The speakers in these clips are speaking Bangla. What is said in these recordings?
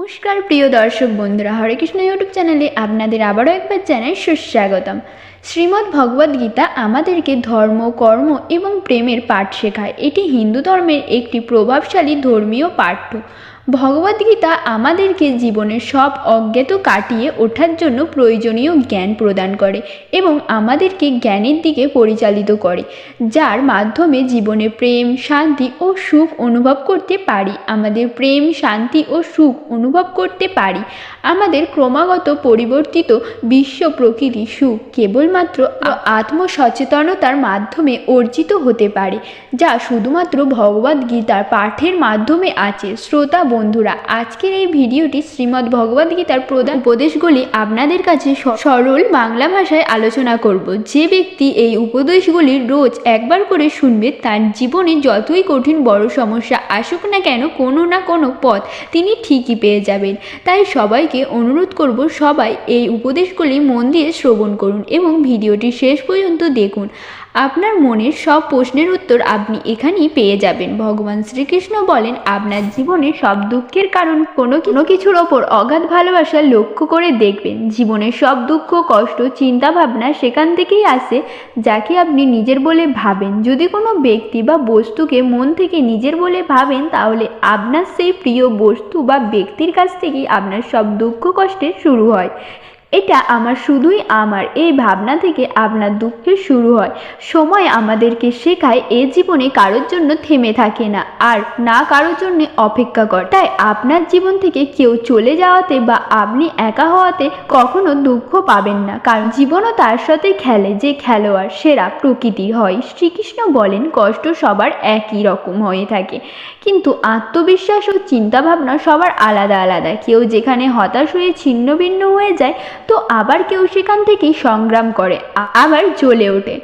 নমস্কার, প্রিয় দর্শক বন্ধুরা। হরে কৃষ্ণ ইউটিউব চ্যানেলে আপনাদের আবারও একবার জানাই সুস্বাগতম। শ্রীমদ্ ভগবদ গীতা আমাদেরকে ধর্ম, কর্ম এবং প্রেমের পাঠ শেখায়। এটি হিন্দু ধর্মের একটি প্রভাবশালী ধর্মীয় পাঠ্য। ভগবদ্গীতা আমাদেরকে জীবনের সব অজ্ঞাত কাটিয়ে ওঠার জন্য প্রয়োজনীয় জ্ঞান প্রদান করে এবং আমাদেরকে জ্ঞানের দিকে পরিচালিত করে, যার মাধ্যমে জীবনে প্রেম, শান্তি ও সুখ অনুভব করতে পারি। আমাদের প্রেম, শান্তি ও সুখ অনুভব করতে পারি। আমাদের ক্রমাগত পরিবর্তিত বিশ্ব প্রকৃতি সুখ কেবলমাত্র আত্মসচেতনতার মাধ্যমে অর্জিত হতে পারে, যা শুধুমাত্র ভগবদ গীতার পাঠের মাধ্যমে আছে। শ্রোতা বন্ধুরা, আজকের এই ভিডিওটি শ্রীমদ্ ভগবদ গীতার প্রধান উপদেশগুলি আপনাদের কাছে সরল বাংলা ভাষায় আলোচনা করব। যে ব্যক্তি এই উপদেশগুলি রোজ একবার করে শুনবে, তার জীবনে যতই কঠিন বড় সমস্যা আসুক না কেন, কোনো না কোনো পথ তিনি ঠিকই পেয়ে যাবেন। তাই সবাইকে অনুরোধ করব, সবাই এই উপদেশগুলি মন দিয়ে শ্রবণ করুন এবং ভিডিওটি শেষ পর্যন্ত দেখুন। আপনার মনের সব প্রশ্নের উত্তর আপনি এখানেই পেয়ে যাবেন। ভগবান শ্রীকৃষ্ণ বলেন, আপনার জীবনে সব দুঃখের কারণ কোনো কোনো কিছুর ওপর অগাধ ভালোবাসা লক্ষ্য করে দেখবেন। জীবনের সব দুঃখ, কষ্ট, চিন্তা ভাবনা সেখান থেকেই আসে, যাকে আপনি নিজের বলে ভাবেন। যদি কোনো ব্যক্তি বা বস্তুকে মন থেকে নিজের বলে ভাবেন, তাহলে আপনার সেই প্রিয় বস্তু বা ব্যক্তির কাছ থেকেই আপনার সব দুঃখ, কষ্টের শুরু হয়। এটা আমার শুধুই আমার, এই ভাবনা থেকে আপনার দুঃখের শুরু হয়। সময় আমাদেরকে শেখায় এ জীবনে কারোর জন্য থেমে থাকে না, আর না কারোর জন্য অপেক্ষা করে। তাই আপনার জীবন থেকে কেউ চলে যাওয়াতে বা আপনি একা হওয়াতে কখনো দুঃখ পাবেন না, কারণ জীবনও তার সাথে খেলে, যে খেলোয়াড় সেরা প্রকৃতির হয়। শ্রীকৃষ্ণ বলেন, কষ্ট সবার একই রকম হয়ে থাকে, কিন্তু আত্মবিশ্বাস ও চিন্তাভাবনা সবার আলাদা আলাদা। কেউ যেখানে হতাশ হয়ে ছিন্ন ভিন্ন হয়ে যায় তো আবার কেউ সেখান থেকে সংগ্রাম করে আবার জ্বলে ওঠে।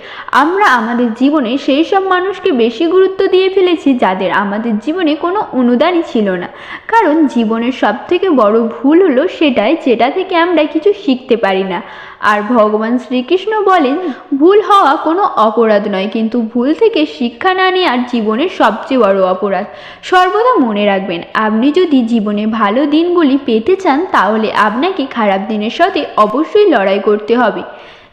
আমরা আমাদের জীবনে সেই সব মানুষকে বেশি গুরুত্ব দিয়ে ফেলেছি যাদের আমাদের জীবনে কোনো অনুদানই ছিল না। কারণ জীবনের সব থেকে বড় ভুল হলো সেটাই যেটা থেকে আমরা কিছু শিখতে পারি না। আর ভগবান শ্রীকৃষ্ণ বলেন, ভুল হওয়া কোনো অপরাধ নয়, কিন্তু ভুল থেকে শিক্ষা না নেওয়ার জীবনের সবচেয়ে বড় অপরাধ। সর্বদা মনে রাখবেন, আপনি যদি জীবনে ভালো দিনগুলি পেতে চান, তাহলে আপনাকে খারাপ দিনের সাথে অবশ্যই লড়াই করতে হবে।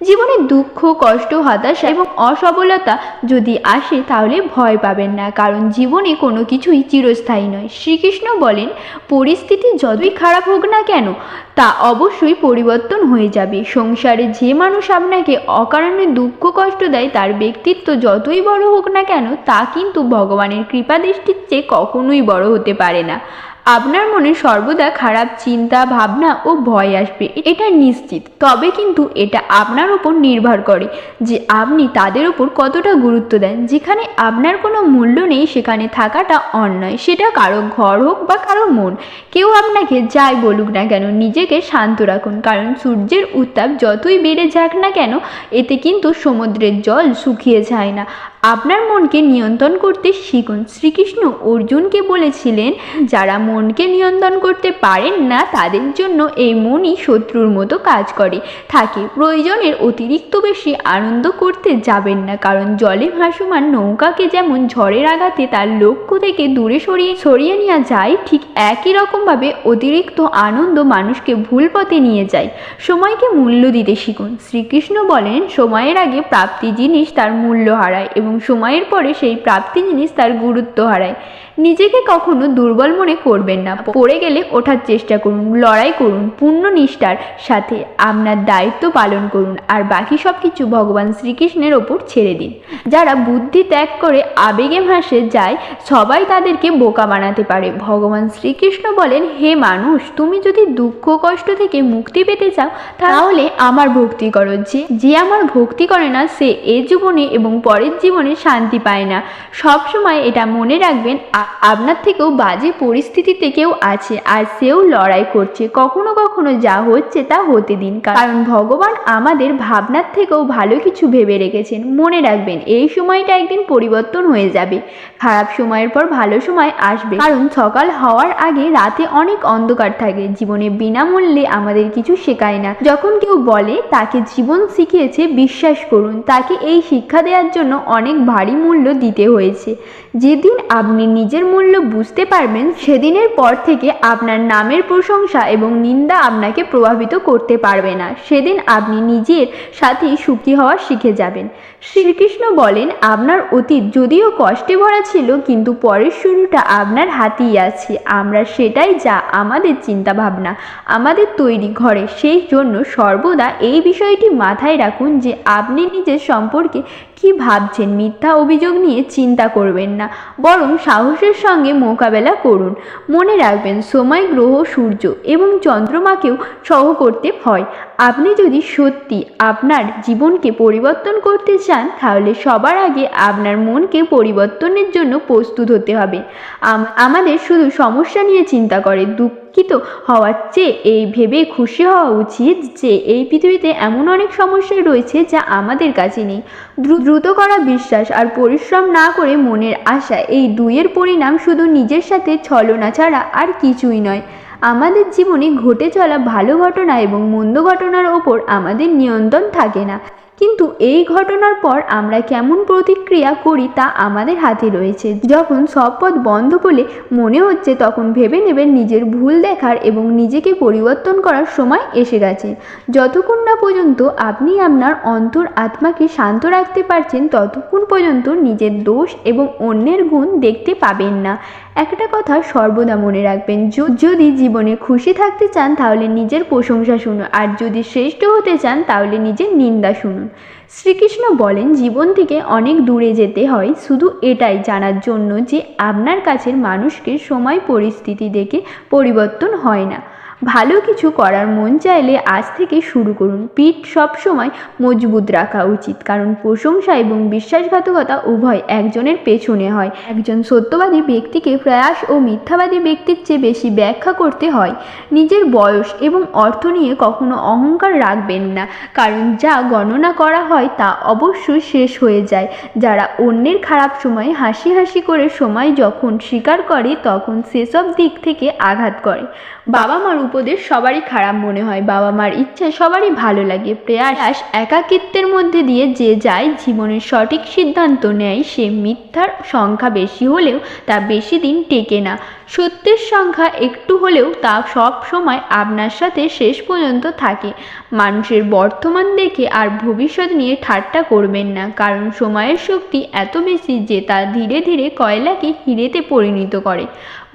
জীবনে দুঃখ, কষ্ট, হতাশা এবং অসবলতা যদি আসে, তাহলে ভয় পাবেন না, কারণ জীবনে কোনো কিছুই চিরস্থায়ী নয়। শ্রীকৃষ্ণ বলেন, পরিস্থিতি যতই খারাপ হোক না কেন, তা অবশ্যই পরিবর্তন হয়ে যাবে। সংসারে যে মানুষ আপনাকে অকারণে দুঃখ, কষ্ট দেয়, তার ব্যক্তিত্ব যতই বড় হোক না কেন, তা কিন্তু ভগবানের কৃপা দৃষ্টির চেয়ে কখনোই বড় হতে পারে না। আপনার মনে সর্বদা খারাপ চিন্তা, ভাবনা ও ভয় আসবে। এটা নিশ্চিত। তবে কিন্তু এটা আপনার উপর নির্ভর করে যে আপনি তাদের উপর কতটা গুরুত্ব দেন। যেখানে আপনার কোনো মূল্য নেই, সেখানে থাকাটা অন্যায়। সেটা কারও ঘর হোক বা কারও মন। কেউ আপনাকে যাই বলুক না কেন, নিজেকে শান্ত রাখুন। কারণ সূর্যের উত্তাপ যতই বেড়ে যাক না কেন, এতে কিন্তু সমুদ্রের জল শুকিয়ে যায় না। আপনার মনকে নিয়ন্ত্রণ করতে শিখুন। শ্রীকৃষ্ণ অর্জুনকে বলেছিলেন, যারা মনকে নিয়ন্ত্রণ করতে পারেন না, তাদের জন্য এই মনই শত্রুর মতো কাজ করে। থাকে, প্রয়োজনের অতিরিক্ত বেশি আনন্দ করতে যাবেন না, কারণ জলে ভাসমান নৌকাকে যেমন ঝড়ের আঘাতে তার লক্ষ্য থেকে দূরে সরিয়ে সরিয়ে নেওয়া যায়, ঠিক একই রকমভাবে অতিরিক্ত আনন্দ মানুষকে ভুল পথে নিয়ে যায়। সময়কে মূল্য দিতে শিখুন। শ্রীকৃষ্ণ বলেন, সময়ের আগে প্রাপ্তি জিনিস তার মূল্য হারায় এবং সময়ের পরে সেই প্রাপ্তি জিনিস তার গুরুত্ব হারায়। নিজেকে কখনো দুর্বল মনে করবেন না। পড়ে গেলে ওঠার চেষ্টা করুন, লড়াই করুন, পূর্ণ নিষ্ঠার সাথে আপনার দায়িত্ব পালন করুন আর বাকি সব কিছু ভগবান শ্রীকৃষ্ণের ওপর ছেড়ে দিন। যারা বুদ্ধি ত্যাগ করে আবেগে ভাসে যায়, সবাই তাদেরকে বোকা বানাতে পারে। ভগবান শ্রীকৃষ্ণ বলেন, হে মানুষ, তুমি যদি দুঃখ, কষ্ট থেকে মুক্তি পেতে চাও, তাহলে আমার ভক্তি করো। যে যে আমার ভক্তি করে না, সে এ জীবনে এবং পরের জীবনে শান্তি পায় না। সব সময় এটা মনে রাখবেন আপনার থেকেও বাজে পরিস্থিতিতে কেউ আছে আর সেও লড়াই করছে। কখনো কখনো যা হচ্ছে তা হতে দিন। কারণ ভগবান আমাদের ভাবনার থেকেও ভালো কিছু ভেবে রেখেছেন। মনে রাখবেন, এই সময়টা একদিন পরিবর্তন হয়ে যাবে। খারাপ সময়ের পর ভালো সময় আসবে। কারণ সকাল হওয়ার আগে রাতে অনেক অন্ধকার থাকে। জীবনে বিনামূল্যে আমাদের কিছু শেখায় না। যখন কেউ বলে, তাকে জীবন শিখিয়েছে, বিশ্বাস করুন। তাকে এই শিক্ষা দেওয়ার জন্য অনেক অনেক ভারী মূল্য দিতে হয়েছে। যেদিন আপনি নিজের মূল্য বুঝতে পারবেন, সেদিনের পর থেকে আপনার নামের প্রশংসা এবং নিন্দা আপনাকে প্রভাবিত করতে পারবে না। সেদিন আপনি নিজের সাথেই সুখী হওয়া শিখে যাবেন। শ্রীকৃষ্ণ বলেন, আপনার অতীত যদিও কষ্টে ভরা ছিল, কিন্তু পরের শুরুটা আপনার হাতেই আছে। আমরা সেটাই যা আমাদের চিন্তা ভাবনা আমাদের তৈরি ঘরে। সেই জন্য সর্বদা এই বিষয়টি মাথায় রাখুন যে আপনি নিজের সম্পর্কে কি ভাবছেন মিথ্যা অভিযোগ নিয়ে চিন্তা করবেন না, বরং সাহসের সঙ্গে মোকাবেলা করুন। মনে রাখবেন, সময়, গ্রহ, সূর্য এবং চন্দ্রমাকেও সহ করতে হয়। আপনি যদি সত্যি আপনার জীবনকে পরিবর্তন করতে চান, তাহলে সবার আগে আপনার মনকে পরিবর্তনের জন্য প্রস্তুত হতে হবে। আমাদের শুধু সমস্যা নিয়ে চিন্তা করে দুঃখিত হওয়ার চেয়ে এই ভেবে খুশি হওয়া উচিত যে এই পৃথিবীতে এমন অনেক সমস্যা রয়েছে যা আমাদের কাছে নেই। দ্রুত করা বিশ্বাস আর পরিশ্রম না করে মনের আশা, এই দুইয়ের পরিণাম শুধু নিজের সাথে ছলনা ছাড়া আর কিছুই নয়। আমাদের জীবনে ঘটে চলা ভালো ঘটনা এবং মন্দ ঘটনার ওপর আমাদের নিয়ন্ত্রণ থাকে না। কিন্তু এই ঘটনার পর আমরা কেমন প্রতিক্রিয়া করি তা আমাদের হাতে রয়েছে। যখন সব পথ বন্ধ বলে মনে হচ্ছে তখন ভেবে নেবেন নিজের ভুল দেখার এবং নিজেকে পরিবর্তন করার সময় এসে গেছে। যতক্ষণ না পর্যন্ত আপনি আপনার অন্তর আত্মাকে শান্ত রাখতে পারছেন, ততক্ষণ পর্যন্ত নিজের দোষ এবং অন্যের গুণ দেখতে পাবেন না। একটা কথা সর্বদা মনে রাখবেন যদি জীবনে খুশি থাকতে চান, তাহলে নিজের প্রশংসা শুনুন। আর যদি শ্রেষ্ঠ হতে চান, তাহলে নিজের নিন্দা শুনুন। শ্রীকৃষ্ণ বলেন, জীবন থেকে অনেক দূরে যেতে হয়, শুধু এটাই জানার জন্য যে আপনার কাছের মানুষকে সময় পরিস্থিতি দেখে পরিবর্তন হয় না। ভালো কিছু করার মন চাইলে আজ থেকে শুরু করুন। পিঠ সবসময় মজবুত রাখা উচিত, কারণ প্রশংসা এবং বিশ্বাসঘাতকতা উভয় একজনের পেছনে হয়। একজন সত্যবাদী ব্যক্তিকে প্রয়াস ও মিথ্যাবাদী ব্যক্তির চেয়ে বেশি ব্যাখ্যা করতে হয়। নিজের বয়স এবং অর্থ নিয়ে কখনো অহংকার রাখবেন না, কারণ যা গণনা করা হয় তা অবশ্যই শেষ হয়ে যায়। যারা অন্যের খারাপ সময়ে হাসি হাসি করে সময় যখন স্বীকার করে, তখন সেসব দিক থেকে আঘাত করে। বাবা মার উপদেশ সবারই খারাপ মনে হয় বাবা মার ইচ্ছে সবারই ভালো লাগে। প্রয়াস একাকিত্বের মধ্যে দিয়ে যে যায়, জীবনের সঠিক সিদ্ধান্ত নেয়, সে মিথ্যার সংখ্যা বেশি হলেও তা বেশি দিন টেকে না। সত্যের সংখ্যা একটু হলেও তা সব সময় আপনার সাথে শেষ পর্যন্ত থাকে। মানুষের বর্তমান দেখে আর ভবিষ্যৎ নিয়ে ঠাট্টা করবেন না, কারণ সময়ের শক্তি এত বেশি যে তা ধীরে ধীরে কয়লাকে হিরেতে পরিণত করে।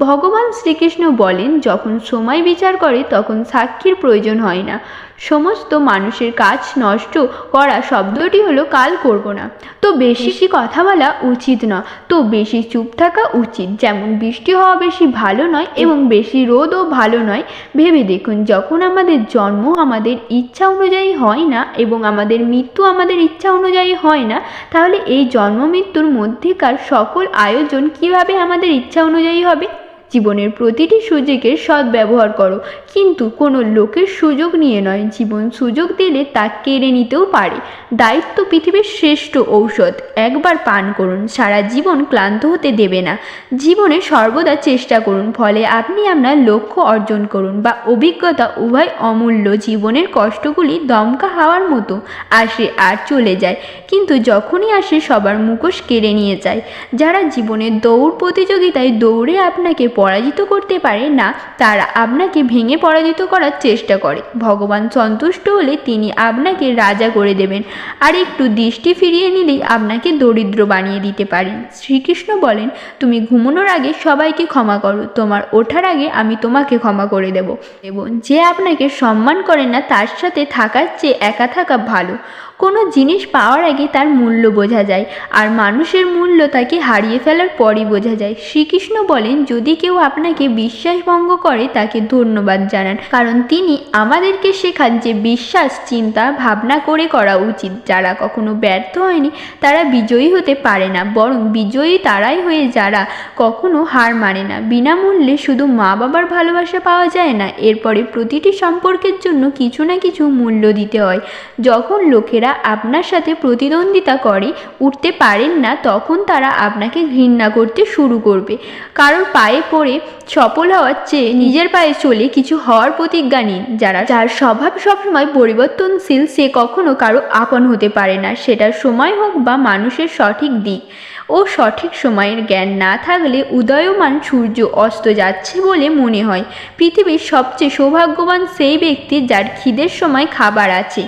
ভগবান শ্রীকৃষ্ণ বলেন যখন সময় বিচার করে তখন সাক্ষীর প্রয়োজন হয় না। সমস্ত মানুষের কাজ নষ্ট করা শব্দটি হলো কাল করব না। তো বেশি কথা বলা উচিত না তো বেশি চুপ থাকা উচিত। যেমন বৃষ্টি হওয়া বেশি ভালো নয় এবং বেশি রোদও ভালো নয়। ভেবে দেখুন যখন আমাদের জন্ম আমাদের ইচ্ছা অনুযায়ী হয় না এবং আমাদের মৃত্যু আমাদের ইচ্ছা অনুযায়ী হয় না তাহলে এই জন্ম মৃত্যুর মধ্যেকার সকল আয়োজন কীভাবে আমাদের ইচ্ছা অনুযায়ী হবে? জীবনের প্রতিটি সুযোগের সদ্ব্যবহার করো। কিন্তু কোনো লোকের সুযোগ নিয়ে নয়। জীবন সুযোগ দিলে তা কেড়ে নিতেও পারে। দায়িত্ব পৃথিবীর শ্রেষ্ঠ ঔষধ। একবার পান করুন। সারা জীবন ক্লান্ত হতে দেবে না। জীবনে সর্বদা চেষ্টা করুন। ফলে আপনি আপনার লক্ষ্য অর্জন করুন বা অভিজ্ঞতা উভয় অমূল্য জীবনের কষ্টগুলি দমকা হাওয়ার মতো আসে আর চলে যায়। কিন্তু যখনই আসে সবার মুখোশ কেড়ে নিয়ে যায়। যারা জীবনের দৌড় প্রতিযোগিতায় দৌড়ে আপনাকে পরাজিত করতে পারে না, তারা আপনাকে ভেঙে পরাজিত করার চেষ্টা করে। ভগবান সন্তুষ্ট হলে তিনি আপনাকে রাজা করে দেবেন। আর একটু দৃষ্টি ফিরিয়ে নিলেই আপনাকে দরিদ্র বানিয়ে দিতে পারেন। শ্রীকৃষ্ণ বলেন, তুমি ঘুমানোর আগে সবাইকে ক্ষমা করো। তোমার ওঠার আগে আমি তোমাকে ক্ষমা করে দেব। এবং যে আপনাকে সম্মান করে না, তার সাথে থাকার চেয়ে একা থাকা ভালো। কোনো জিনিস পাওয়ার আগে তার মূল্য বোঝা যায় আর মানুষের মূল্য তাকে হারিয়ে ফেলার পরই বোঝা যায়। শ্রীকৃষ্ণ বলেন, যদি কেউ আপনাকে বিশ্বাস ভঙ্গ করে, তাকে ধন্যবাদ জানান। কারণ তিনি আমাদেরকে শেখান যে বিশ্বাস, চিন্তা, ভাবনা করে করা উচিত। যারা কখনো ব্যর্থ হয়নি, তারা বিজয়ী হতে পারে না। বরং বিজয়ী তারাই হয়ে যারা কখনো হার মানে না। বিনামূল্যে শুধু মা বাবার ভালোবাসা পাওয়া যায় না, এরপরে প্রতিটি সম্পর্কের জন্য কিছু না কিছু মূল্য দিতে হয়। যখন লোকেরা ব্যক্তিরা আপনার সাথে প্রতিদ্বন্দ্বিতা করে উঠতে পারেন না, তখন তারা আপনাকে ঘৃণা করতে শুরু করবে। কারোর পায়ে পড়ে সফল হওয়ার চেয়ে নিজের পায়ে চলে কিছু হওয়ার প্রতিজ্ঞা নিন। যারা, যার স্বভাব সবসময় পরিবর্তনশীল, সে কখনো কারও আপন হতে পারে না। সেটা সময় হোক বা মানুষের সঠিক দিক। ও সঠিক সময়ের জ্ঞান না থাকলে উদয়মান সূর্য অস্ত যাচ্ছে বলে মনে হয়। পৃথিবীর সবচেয়ে সৌভাগ্যবান সেই ব্যক্তি যার খিদের সময় খাবার আছে।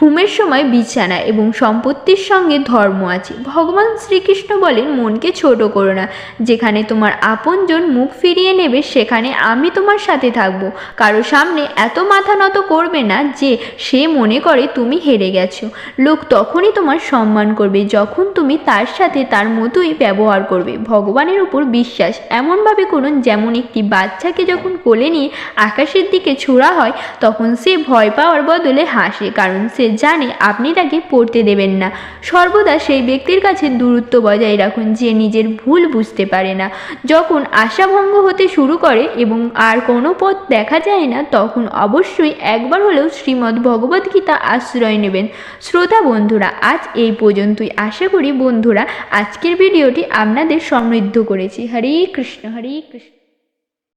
ঘুমের সময় বিছানা এবং সম্পত্তির সঙ্গে ধর্ম আছে। ভগবান শ্রীকৃষ্ণ বলেন, মনকে ছোট করো না। যেখানে তোমার আপনজন মুখ ফিরিয়ে নেবে, সেখানে আমি তোমার সাথে থাকব। কারও সামনে এত মাথা নত করবে না যে সে মনে করে তুমি হেরে গেছো। লোক তখনই তোমার সম্মান করবে, যখন তুমি তার সাথে তার মতোই ব্যবহার করবে। ভগবানের উপর বিশ্বাস। এমনভাবে করুন, যেমন একটি বাচ্চাকে যখন কোলে নিয়ে আকাশের দিকে ছোড়া হয়, তখন সে ভয় পাওয়ার বদলে হাসে। কারণ সে জানে আপনি তাকে পড়তে দেবেন না। সর্বদা সেই ব্যক্তির কাছে দূরত্ব বজায় রাখুন যে নিজের ভুল বুঝতে পারে না। যখন আশাভঙ্গ হতে শুরু করে এবং আর কোনো পথ দেখা যায় না, তখন অবশ্যই একবার হলেও শ্রীমদ্ ভগবদ্গীতা আশ্রয় নেবেন। শ্রোতা বন্ধুরা, আজ এই পর্যন্তই। আশা করি বন্ধুরা, আজকের ভিডিওটি আপনাদের সমৃদ্ধ করেছি। হরে কৃষ্ণ হরে কৃষ্ণ।